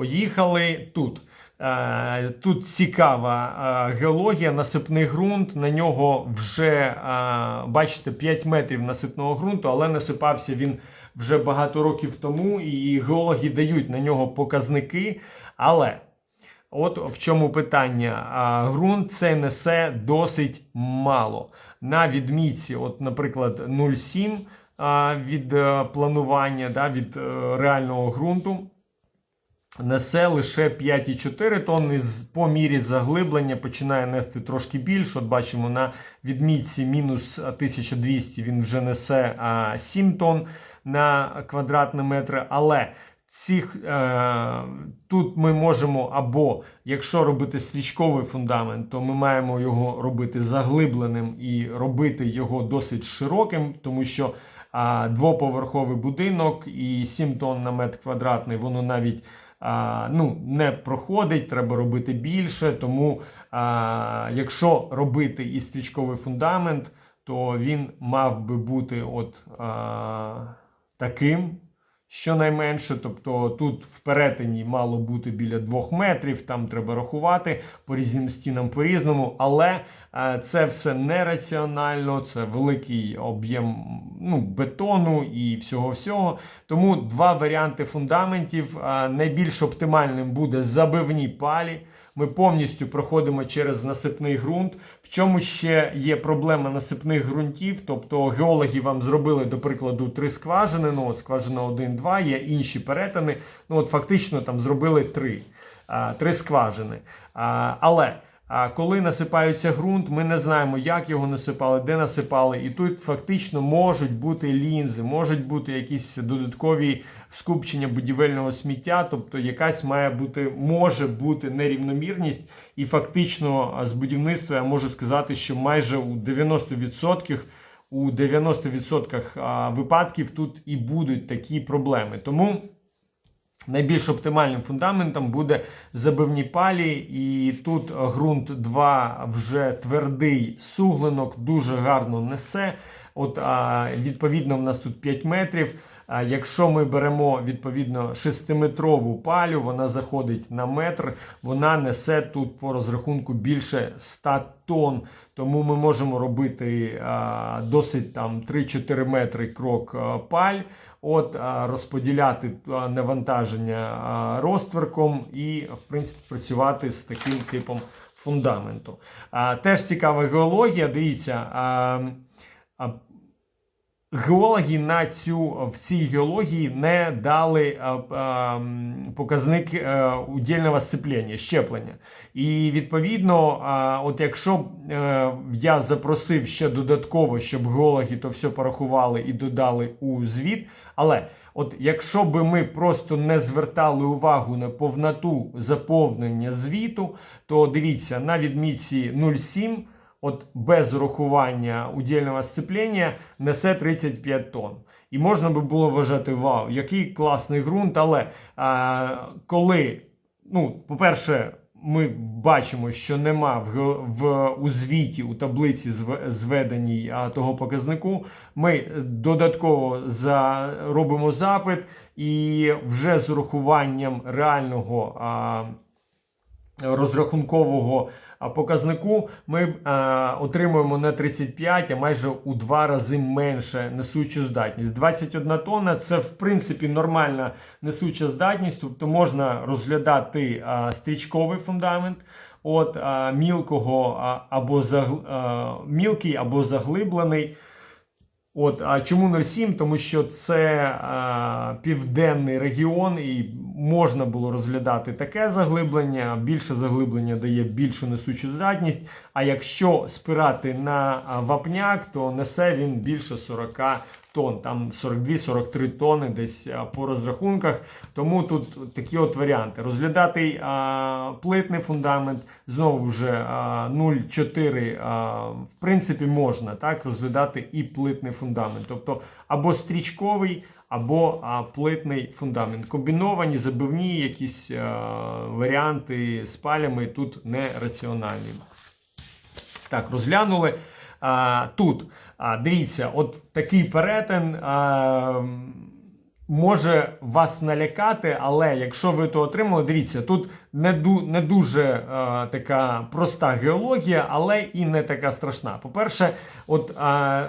Поїхали тут. Е, Тут цікава е, геологія, насипний ґрунт. На нього вже, е, бачите, 5 метрів насипного ґрунту, але насипався він вже багато років тому, і геологи дають на нього показники. Але от в чому питання. Ґрунт це несе досить мало. На відмітці, от, наприклад, 0,7 від планування, да, від реального ґрунту. Несе лише 5,4 тонни. По мірі заглиблення починає нести трошки більше. От бачимо на відмітці мінус 1200 він вже несе 7 тонн на квадратний метр. Але цих, е, тут ми можемо або якщо робити свічковий фундамент, то ми маємо його робити заглибленим і робити його досить широким, тому що а, двоповерховий будинок і 7 тонн на метр квадратний, воно навіть ну, не проходить, треба робити більше. Тому, якщо робити і стрічковий фундамент, то він мав би бути от таким. Щонайменше, тобто тут в перетині мало бути біля 2 метрів, там треба рахувати по різним стінам по-різному, але е, це все нераціонально, це великий об'єм ну, бетону і всього-всього. Тому два варіанти фундаментів. Е, Найбільш оптимальним буде забивні палі. Ми повністю проходимо через насипний ґрунт. В чому ще є проблема насипних ґрунтів? Тобто геологи вам зробили, до прикладу, три скважини. Ну, от скважина 1-2, є інші перетини. Ну, от фактично там зробили три, а, три скважини. А, але а коли насипається ґрунт, ми не знаємо, як його насипали, де насипали. І тут фактично можуть бути лінзи, можуть бути якісь додаткові скупчення будівельного сміття, тобто якась має бути, може бути нерівномірність. І фактично з будівництва я можу сказати, що майже у 90% у 90% випадків тут і будуть такі проблеми. Тому. Найбільш оптимальним фундаментом буде забивні палі, і тут ґрунт 2 вже твердий суглинок, дуже гарно несе. От відповідно, в нас тут 5 метрів. Якщо ми беремо відповідно 6-метрову палю, вона заходить на метр, вона несе тут по розрахунку більше 100 тонн. Тому ми можемо робити досить там 3-4 метри крок паль. От розподіляти навантаження розтверком і, в принципі, працювати з таким типом фундаменту. Теж цікава геологія. Дивіться, геологи на цю в цій геології не дали а, а, показник а, удільного сцеплення, щеплення. І відповідно, а, от якщо б е, я запросив ще додатково, щоб геологи то все порахували і додали у звіт. Але от якщо би ми просто не звертали увагу на повноту заповнення звіту, то дивіться на відмітці 0,7, от без урахування удільного сцеплення несе 35 тонн. І можна би було вважати, вау, який класний ґрунт, але а, коли, ну, по-перше, ми бачимо, що нема в, в у звіті у таблиці зв- зведеній а, того показнику. Ми додатково за, робимо запит, і вже з урахуванням реального а, розрахункового показнику ми а, отримуємо не 35, а майже у два рази менше несучу здатність. 21 тонна це в принципі нормальна несуча здатність, тобто можна розглядати стрічковий фундамент. От мілкого або мілкий або заглиблений. От, а чому 0,7? Тому що це а, південний регіон, і можна було розглядати таке заглиблення. Більше заглиблення дає більшу несучу здатність. А якщо спирати на вапняк, то несе він більше 40 тонн, там 42-43 тонни десь по розрахунках. Тому тут такі от варіанти. Розглядати а, плитний фундамент, знову вже 0,4 а, в принципі можна так розглядати і плитний фундамент. Тобто або стрічковий, або а, плитний фундамент. Комбіновані, забивні якісь а, варіанти з палями тут не раціональні. Так, розглянули. Тут дивіться, от такий перетин. Може вас налякати, але якщо ви то отримали, дивіться, тут не, ду, не дуже е, така проста геологія, але і не така страшна. По-перше, от е, е,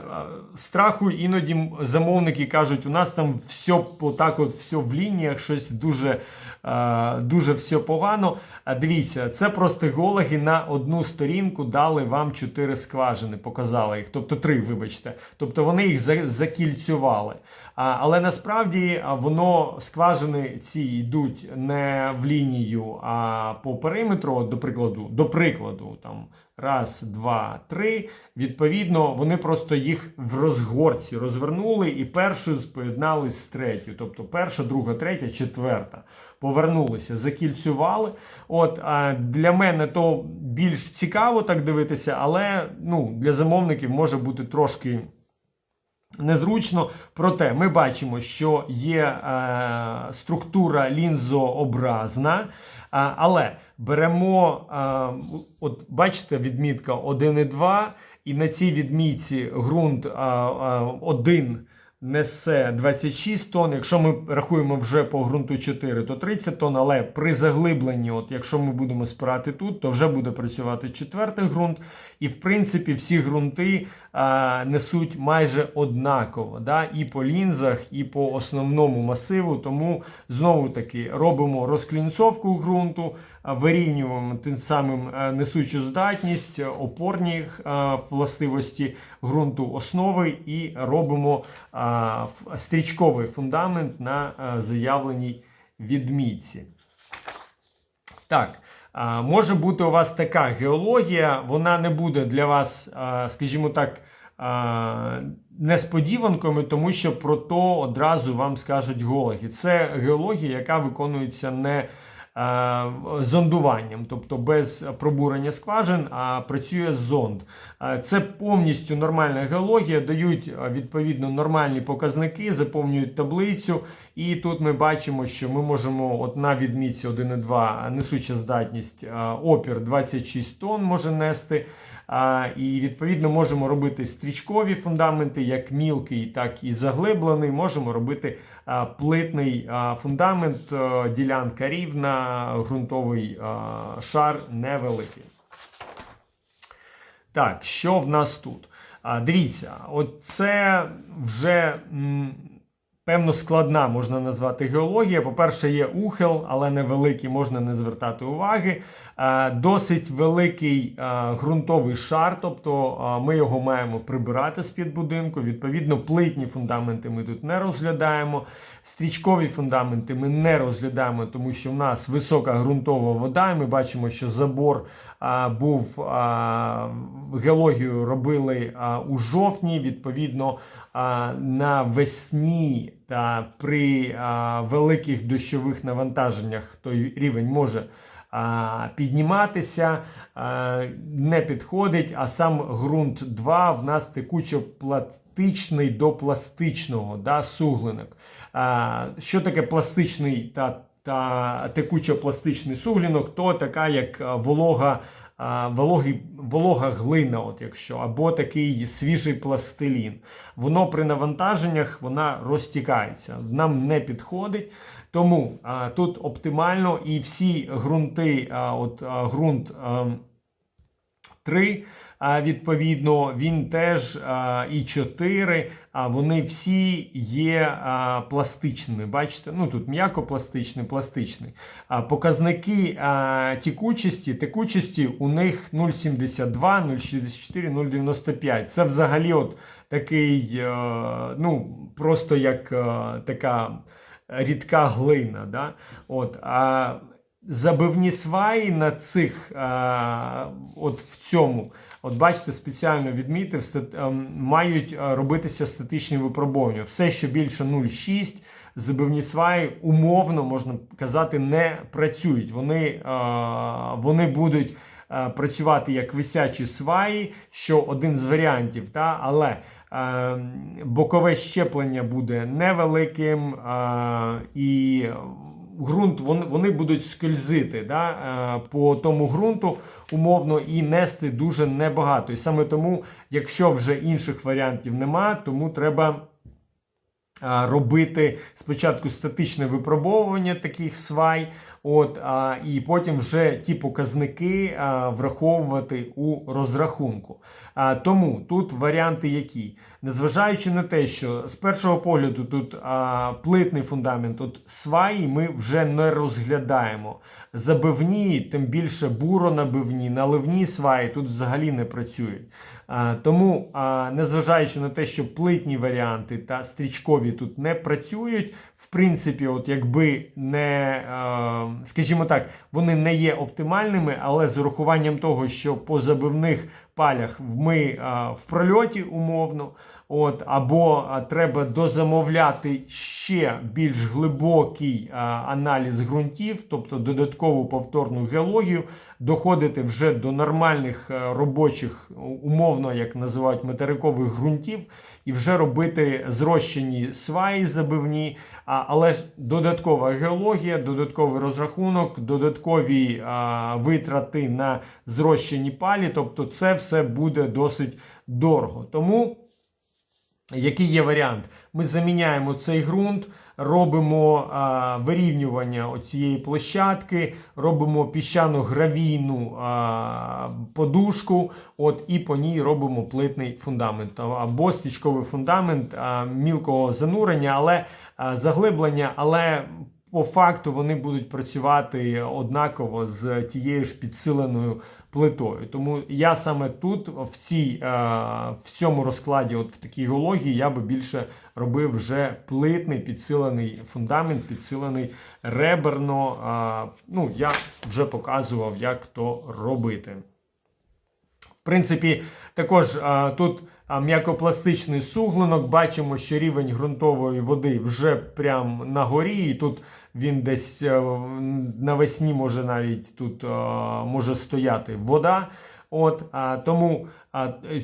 страху іноді замовники кажуть, у нас там все отак, от все в лініях, щось дуже, е, дуже все погано. А дивіться, це просто геологи на одну сторінку дали вам чотири скважини, показали їх, тобто три, вибачте. Тобто вони їх за- закільцювали. Але насправді воно скважини ці йдуть не в лінію, а по периметру, до прикладу, до прикладу, там раз, два, три. Відповідно, вони просто їх в розгорці розвернули і першу споєднали з третьою. Тобто перша, друга, третя, четверта. Повернулися, закільцювали. От а для мене то більш цікаво так дивитися, але ну, для замовників може бути трошки незручно. Проте ми бачимо, що є е, структура лінзообразна. А, але беремо, е, от бачите, відмітка 1,2, і на цій відмітці ґрунт 1 несе 26 тонн. Якщо ми рахуємо вже по ґрунту 4, то 30 тонн, але при заглибленні, от якщо ми будемо спирати тут, то вже буде працювати четвертий ґрунт. І в принципі всі ґрунти а, несуть майже однаково, да? і по лінзах, і по основному масиву. Тому знову таки робимо розклінцовку ґрунту, вирівнюємо тим самим е, несучу здатність, е, опорні е, властивості ґрунту основи і робимо ф- стрічковий фундамент на е, заявленій відмітці. Так. Може бути у вас така геологія, вона не буде для вас, скажімо так, несподіванками, тому що про то одразу вам скажуть геологи. Це геологія, яка виконується не зондуванням, тобто без пробурення скважин, а працює зонд. Це повністю нормальна геологія, дають відповідно нормальні показники, заповнюють таблицю. І тут ми бачимо, що ми можемо от на відмітці 1,2 несуча здатність опір 26 тонн може нести. І відповідно можемо робити стрічкові фундаменти, як мілкий, так і заглиблений. Можемо робити плитний фундамент, ділянка рівна, ґрунтовий шар невеликий. Так, що в нас тут? Дивіться, от це вже певно складна можна назвати геологія. По-перше, є ухил, але невеликий, можна не звертати уваги. Е, Досить великий е, ґрунтовий шар, тобто е, ми його маємо прибирати з-під будинку. Відповідно, плитні фундаменти ми тут не розглядаємо. Стрічкові фундаменти ми не розглядаємо, тому що в нас висока ґрунтова вода. І ми бачимо, що забор був геологію робили у жовтні. Відповідно, а, навесні та при великих дощових навантаженнях той рівень може підніматися, не підходить. А сам ґрунт 2 в нас текучо-пластичний до пластичного да, суглинок. Що таке пластичний та, та текучо-пластичний суглінок? То така як волога. Вологий, волога глина, от якщо, або такий свіжий пластилін. Воно при навантаженнях вона розтікається. Нам не підходить. Тому а, тут оптимально і всі ґрунти, а, от а, ґрунт а, 3, а, відповідно, він теж і 4, а вони всі є пластичними. Бачите, ну тут м'яко-пластичний, пластичний. А, показники а, текучості у них 0,72, 0,64, 0,95. Це взагалі от такий, е, ну, просто як е, така рідка глина. Да? От, а забивні сваї на цих, а, от в цьому, от бачите, спеціально відмітив, стат- ем, мають робитися статичні випробування. Все, що більше 0,6, забивні сваї умовно можна казати, не працюють. Вони, а, вони будуть. е, Працювати як висячі сваї, що один з варіантів, та, але е, бокове щеплення буде невеликим, е, і ґрунт вони, будуть скользити да, е, по тому ґрунту умовно і нести дуже небагато. І саме тому, якщо вже інших варіантів нема, тому треба робити спочатку статичне випробовування таких свай, от, а, і потім вже ті показники а, враховувати у розрахунку. А, тому тут варіанти які? Незважаючи на те, що з першого погляду тут а, плитний фундамент, тут сваї ми вже не розглядаємо. Забивні, тим більше буронабивні, наливні сваї тут взагалі не працюють. А, тому, а, незважаючи на те, що плитні варіанти та стрічкові тут не працюють, в принципі, от якби не, е, скажімо так, вони не є оптимальними, але з урахуванням того, що по забивних палях ми е, в прольоті умовно, от, або е, треба дозамовляти ще більш глибокий е, аналіз ґрунтів, тобто додаткову повторну геологію, доходити вже до нормальних е, робочих, умовно, як називають материкових ґрунтів, і вже робити зрощені сваї забивні, а, але ж додаткова геологія, додатковий розрахунок, додаткові а, витрати на зрощені палі, тобто це все буде досить дорого. Тому який є варіант? Ми заміняємо цей ґрунт, робимо а, вирівнювання оцієї площадки, робимо піщано-гравійну а, подушку, от, і по ній робимо плитний фундамент або стічковий фундамент а, мілкого занурення, але а, заглиблення, але по факту вони будуть працювати однаково з тією ж підсиленою плитою. Тому я саме тут, в цій, е, в цьому розкладі, от в такій геології, я би більше робив вже плитний підсилений фундамент, підсилений реберно. Е, Ну, я вже показував, як то робити. В принципі, також а, тут м'якопластичний суглинок. Бачимо, що рівень ґрунтової води вже прям на горі. І тут він десь е, навесні може навіть тут е, може стояти вода. От, тому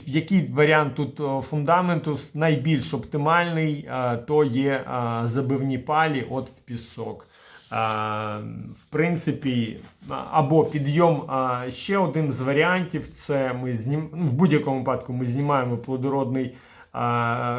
який варіант тут е, фундаменту найбільш оптимальний, то є забивні палі от в пісок. В принципі, або підйом. А, ще один з варіантів це ми знім... в будь-якому випадку ми знімаємо плодородний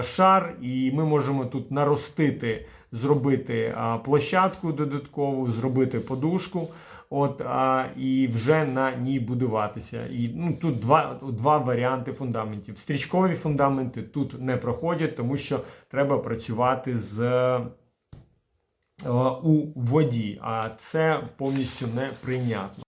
шар, і ми можемо тут наростити, зробити площадку додаткову, зробити подушку. От, а, і вже на ній будуватися. І ну, тут два, два варіанти фундаментів. Стрічкові фундаменти тут не проходять, тому що треба працювати з е, у воді, а це повністю неприйнятно.